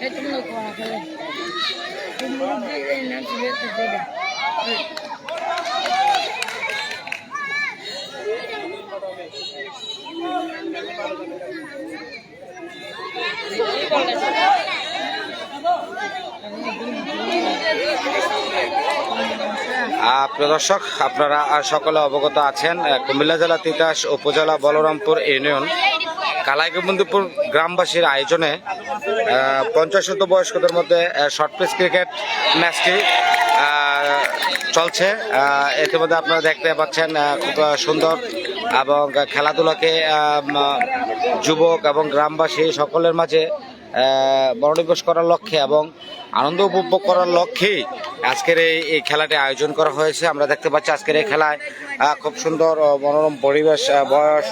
Это много вахали. Ты мурубили, и нам тебе это беда. Субтитры ko ako. Kumulubi na siya sa sila. আহ, প্রিয় দর্শক আপনারা সকলে অবগত আছেন কুমিল্লা জেলা তিতাস উপজেলা বলরামপুর ইউনিয়ন কালাইগোবিন্দপুর গ্রামবাসীর আয়োজনে পঞ্চাশ শত বয়স্কদের মধ্যে শর্ট পিচ ক্রিকেট ম্যাচটি চলছে ইতিমধ্যে আপনারা দেখতে পাচ্ছেন খুব সুন্দর এবং খেলাধুলাকে যুবক এবং গ্রামবাসী সকলের মাঝে মনোনিবেশ করার লক্ষ্যে এবং আনন্দ উপভোগ করার লক্ষ্যেই আজকের এই এই খেলাটি আয়োজন করা হয়েছে। আমরা দেখতে পাচ্ছি আজকের এই খেলায় খুব সুন্দর মনোরম পরিবেশ বয়স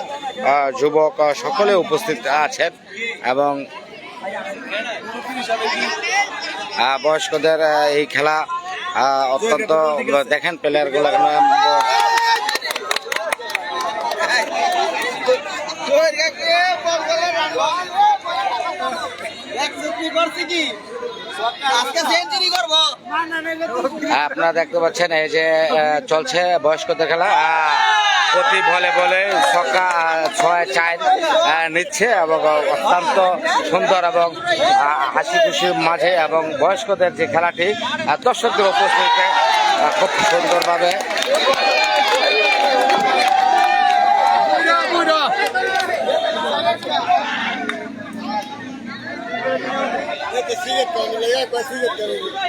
যুবক সকলে উপস্থিত আছেন এবং বয়স্কদের এই খেলা অত্যন্ত, দেখেন প্লেয়ারগুলো এখানে আজকে সেঞ্চুরি করব আপনারা দেখতে পাচ্ছেন এই যে চলছে বয়স্কদের খেলা। প্রতি বলে বলে ছক্কা ছয়, চার নিচ্ছে এবং অত্যন্ত সুন্দর এবং হাসি খুশির মাঝে এবং বয়স্কদের যে খেলাটি দর্শকদের উপস্থিতিতে খুব সুন্দরভাবে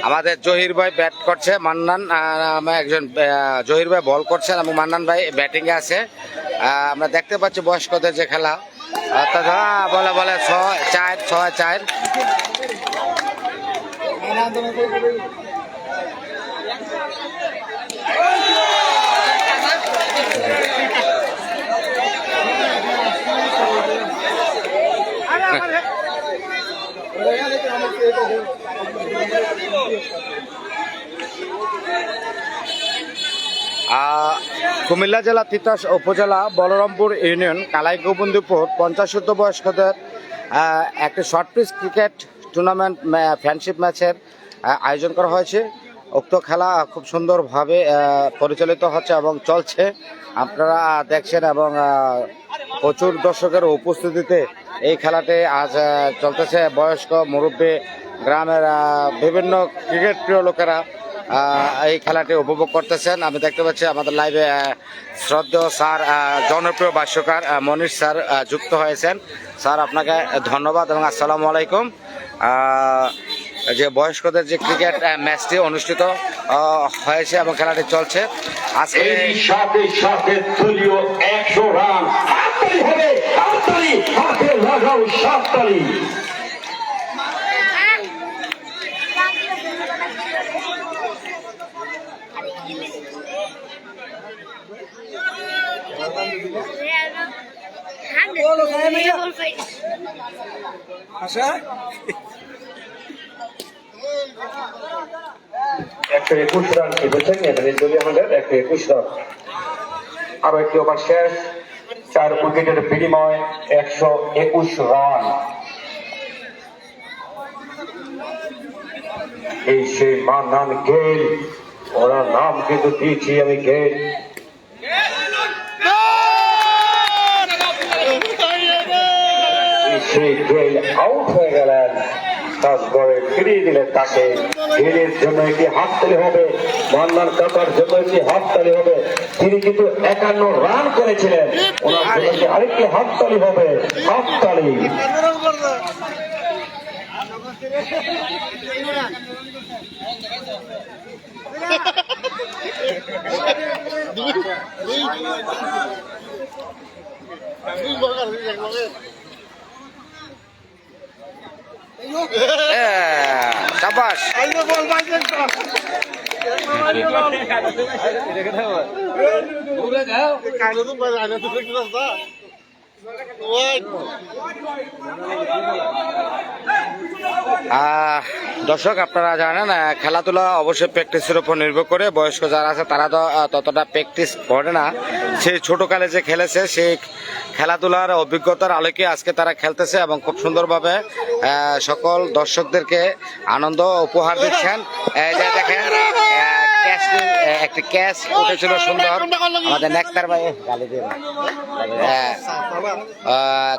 আমাদের জহির ভাই ব্যাট করছে মান্নান একজন জহির ভাই বল করছেন এবং মান্নান ভাই ব্যাটিং এ আছে। আমরা দেখতে পাচ্ছি বয়স্কদের যে খেলা। হ্যাঁ, বলে বলে ছয় চার ছয় চার। কুমিল্লা জেলা তিতাস উপজেলা বলরামপুর ইউনিয়ন কালাই গোবিন্দপুর পঞ্চাশত বয়স্কদের একটি short pitch cricket tournament friendship ম্যাচের আয়োজন করা হয়েছে। উক্ত খেলা খুব সুন্দরভাবে পরিচালিত হচ্ছে এবং চলছে। আপনারা দেখছেন এবং প্রচুর দর্শকের উপস্থিতিতে এই খেলাটি আজ চলতেছে। বয়স্ক মুরব্বী গ্রামের বিভিন্ন ক্রিকেট প্রিয় লোকেরা এই খেলাটি উপভোগ করতেছেন। আমি দেখতে পাচ্ছি আমাদের লাইভে শ্রদ্ধেয় স্যার জনপ্রিয় ভাষ্যকার মনীষ স্যার যুক্ত হয়েছেন। স্যার, আপনাকে ধন্যবাদ এবং আসসালামু আলাইকুম। যে বয়স্কদের যে ক্রিকেট ম্যাচটি অনুষ্ঠিত হয়েছে এবং খেলাটি চলছে। আজকে সাথে সাথে রান। একশো একুশ রান খেলেছেন এমএলএ দলীয় আমাদের একশো একুশ রান। আরও একটি ওভার শেষ? চার উইকেটের বিনিময় একশো একুশ রান। এই সেই মান্নান গেল ওরা নাম কিন্তু দিয়েছি আমি গেল এই সেই গেল আউট হয়ে গেলেন। তারপরে ফিরিয়ে দিলেন তাকে। গেলের জন্য একটি হাততালি হবে। মান্নান কাকার জন্য একটি হাততালি হবে। তিনি কিন্তু একান্ন রান করেছিলেন। ওনার জন্য আরেকটি হাততালি হবে। হাততালি। সাবাস আহ, দর্শক, আপনারা জানেন খেলাধুলা অবশ্যই প্র্যাকটিসের উপর নির্ভর করে। বয়স্ক যারা আছে, তারা তো ততটা প্র্যাকটিস করে না। সেই ছোটকালে যে খেলেছে, সেই খেলাধুলার অভিজ্ঞতার আলোকে আজকে তারা খেলতেছে এবং খুব সুন্দরভাবে সকল দর্শকদেরকে আনন্দ উপহার দিচ্ছেন। দেখেন একটি ক্যাচ উঠেছিল সুন্দর। আমাদের নেকতার ভাই গালি দিয়ে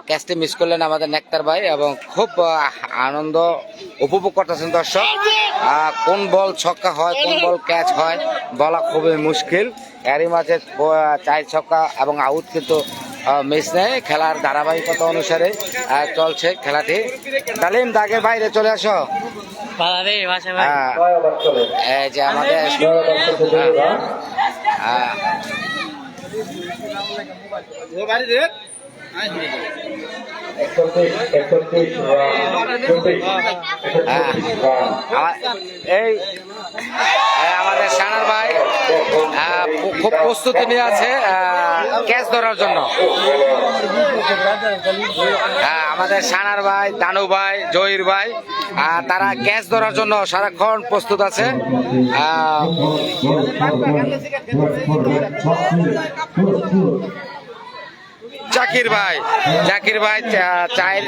ক্যাচটি মিস করলেন আমাদের নেকতার ভাই এবং খুব আনন্দ উপভোগ করতেছেন দর্শক। কোন বল ছক্কা হয় কোন বল ক্যাচ হয় বলা খুবই মুশকিল। এরই মাঝে চার ছক্কা এবং আউট কিন্তু মিস নেই খেলার ধারাবাহিকতা অনুসারে চলছে খেলাটি। ডালিম দাগের বাইরে চলে আসো। চলে এই যে আমাদের এই এই আমাদের সানার ভাই। খুব প্রস্তুতি নিয়ে আছে ক্যাচ ধরার জন্য। আমাদের সানার ভাই, দানু ভাই, জহির ভাই তারা ক্যাচ ধরার জন্য সারাক্ষণ প্রস্তুত আছে। জাকির ভাই জাকির ভাই চায়ের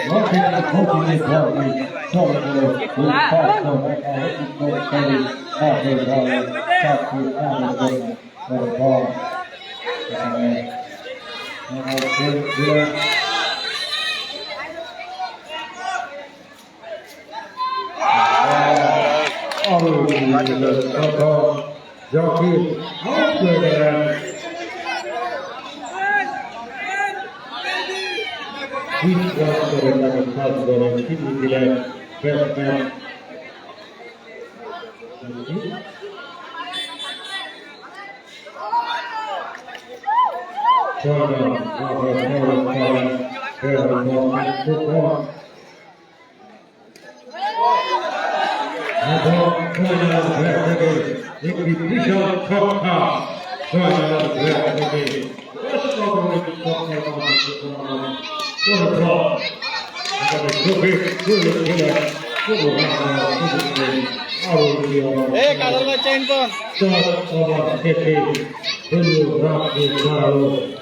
Jockey, out there. Each one for pass ball, keeping the left, best man. Jordan, Robert, Morris, Collins, Barry, Morgan, football. এবং জয়নাল একটি বিশাল থেকে অসাধারণ ছক্কার মাধ্যমে কোনো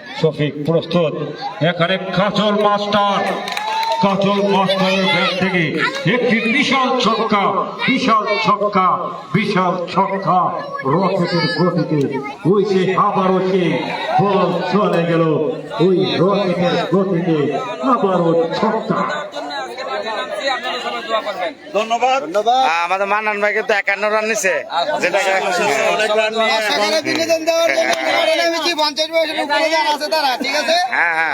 শফিক প্রস্তুত। এখানে কাচল মাস্টার। কাচল মাস্টারের ব্যাট থেকে একটি বিশাল ছক্কা বিশাল ছক্কা বিশাল ছক্কা। রকেটের গতিতে ওই সে আবারও সে। বল চলে গেল। ওই রকেটের গতিতে আবারও ছক্কা। আহ, আমাদের মান্নান ভাই কিন্তু একান্ন রান নিছে। হ্যাঁ, হ্যাঁ।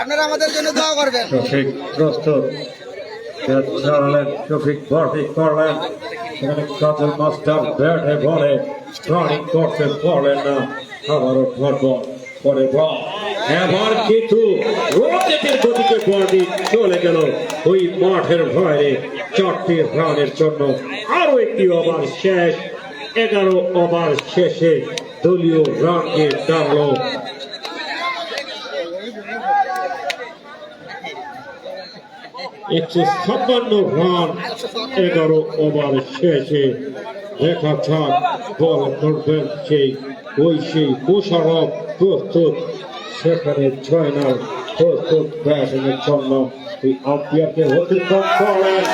ফুটবল পরে বল এবার কিন্তু রকেটের গতিকে বলটি চলে গেল, ওই মাঠের ভয়ে চারটি রানের জন্য আরও একটি ওভার শেষ। এগারো ওভার শেষে দলীয় রানকে টানলো। একশো ছাপ্পান্ন রান, এগারো ওভার শেষে দেখা যাক বল করবেন সেই ওই সেই মোশারফ প্রস্তুত। সেখানে জয়নাল প্রস্তুত ব্যাটিংয়ের জন্য এই আম্পায়ারকে অতিক্রম করেন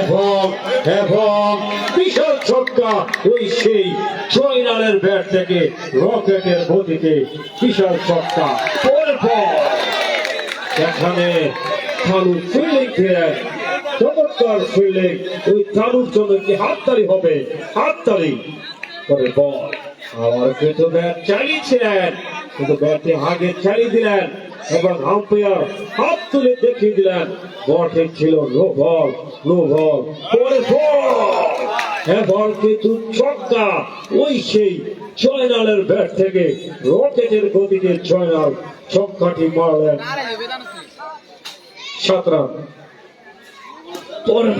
এবং এবং বিশাল ছক্কা। ওই সেই জয়নালের ব্যাট থেকে, রকেটের গতিতে বিশাল ছক্কা। পর পর। সেখানে তালু ফিল্ডিং ফেরেন চমৎকার ফিল্ডিং। ওই তালুর জন্য কি হাততালি হবে। হাততালি। করে বল। আবার কিন্তু ব্যাট চালিয়েছিলেন। কিন্তু ব্যাটে আগে চালিয়ে দিলেন এবং আম্পায়ার হাত তুলে দেখিয়ে দিলেন বলটি ছিল নো বল নো বল পরে বল হ্যাঁ কিন্তু ছক্কা ওই সেই জয়নালের ব্যাট থেকে রকেটের গতিতে জয়নাল ছক্কাটি মারলেন। সাত রান পরে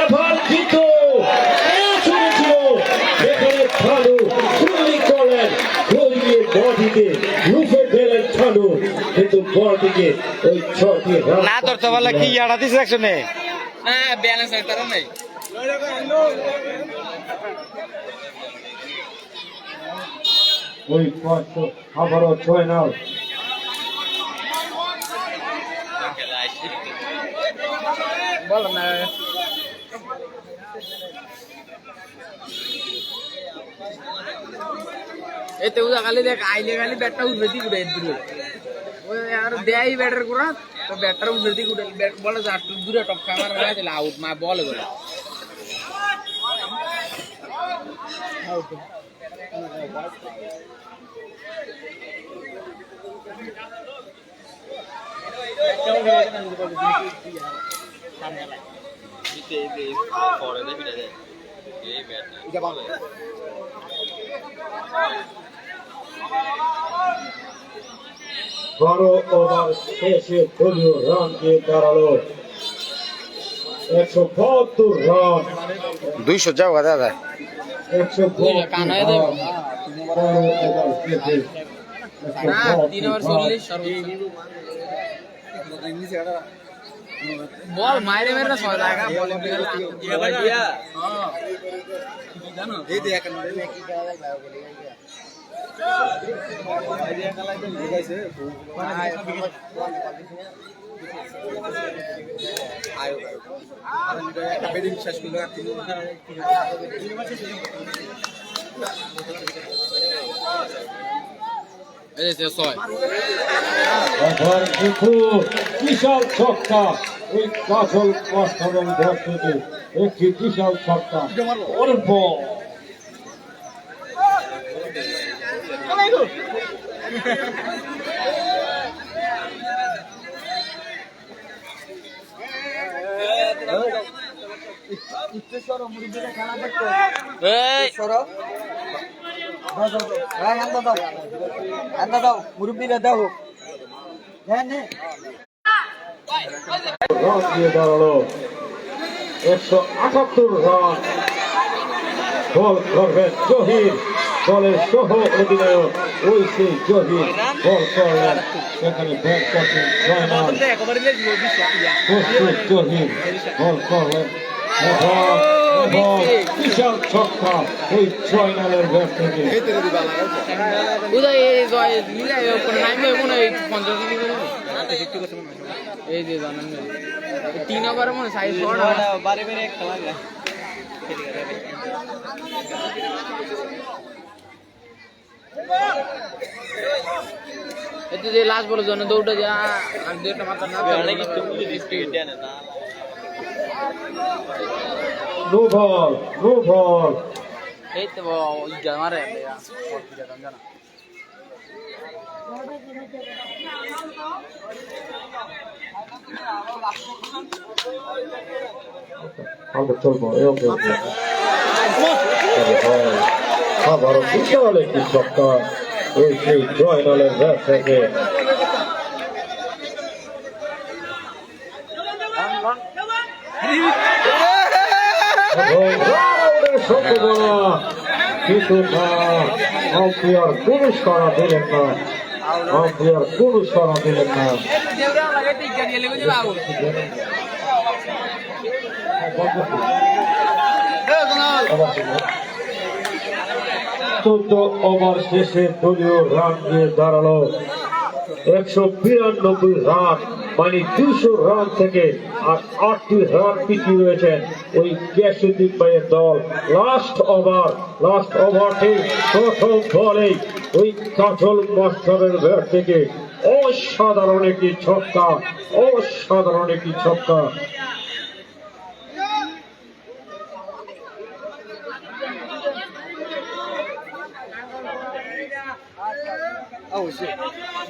এবার কিন্তু শুনেছিল এখানে ঠালু গুলি করলেন গড়িয়ে বডিতে লুফে দিলেন ঠালু কিন্তু বডিকে ওই ছটি রান না ধরতে পারলে কি ইয়াড়া দিছে একশনে হ্যাঁ ব্যালেন্স হয় তারা নাই। ওই পাঁচশো আবারও ছয় নাও। বল না। এই তো উদা খালি দেখ আইলে খালি ব্যাটটা উঠবে উড়ে দেয় ব্যাটার করা তো ব্যাটটা উঠবে দিক উড়ে ব্যাট বলে যা একটু দূরে টপকা আমার হয়ে দিলে আউট মা বলে বলে বারো ওভার শেষে দলীয় রান দিয়ে দাঁড়াল। একশো বাহাত্তর রান। দুইশো যাও দাদা। একশো হয়ে বল মাইরে মেরে ছয় টাকা বল জানো এই দেখ এবার কিন্তু বিশাল ছক্কা এই কাজল মাস্টারের ঘর থেকে একটি বিশাল ছক্কা অল্প এই! রান দিয়ে দাঁড়াল একশো আটাত্তর রান বল করবেন জহির। দলের সহ অধিনায়ক ওই সেই জহির বল করলেন সেখানে ব্যাট করছেন জয়নাল জহির বল করলেন বিশাল ছক্কা ওই জয়নালের ব্যাট থেকে। এই এই যে জানেন তিন ওভারে মনে সাইজ বারে বারে যে লাস্ট বলে জন্য দৌড়টা যা আর দুইটা মাত্র না নো বল নো বল এই তো ইজ্জত মারে জানা আমরা চলবো ওকে ওকে আবারও বিশাল একটি ছক্কা ওই সেই জয়নালের ব্যাট থেকে না আম্পায়ার কোনো সারা দিলেন না আম্পায়ার কোনো সারা দিলেন না চোদ্দ ওভার শেষে দলীয় রান দিয়ে দাঁড়াল। একশো বিরানব্বই রান মানে দুশো রান থেকে আর আটটি রান পিছিয়ে রয়েছেন ওই গ্যাসুদ্দিন ভাইয়ের দল। লাস্ট ওভার লাস্ট ওভারটি প্রথম বলেই ওই কাজল মাস্টারের ব্যাট থেকে। অসাধারণ একটি ছক্কা, অসাধারণ একটি ছক্কা বল বল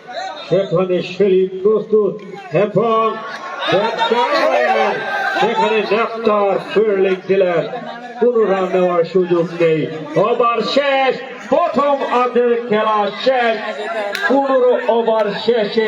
সেখানে শরীর প্রস্তুত এবং সেখানে ডাক্তার ফিল্ডিং দিলেন। কোন রান নেওয়ার সুযোগ নেই। ওভার শেষ। প্রথম আধের খেলা শেষ। পনেরো ওভার শেষে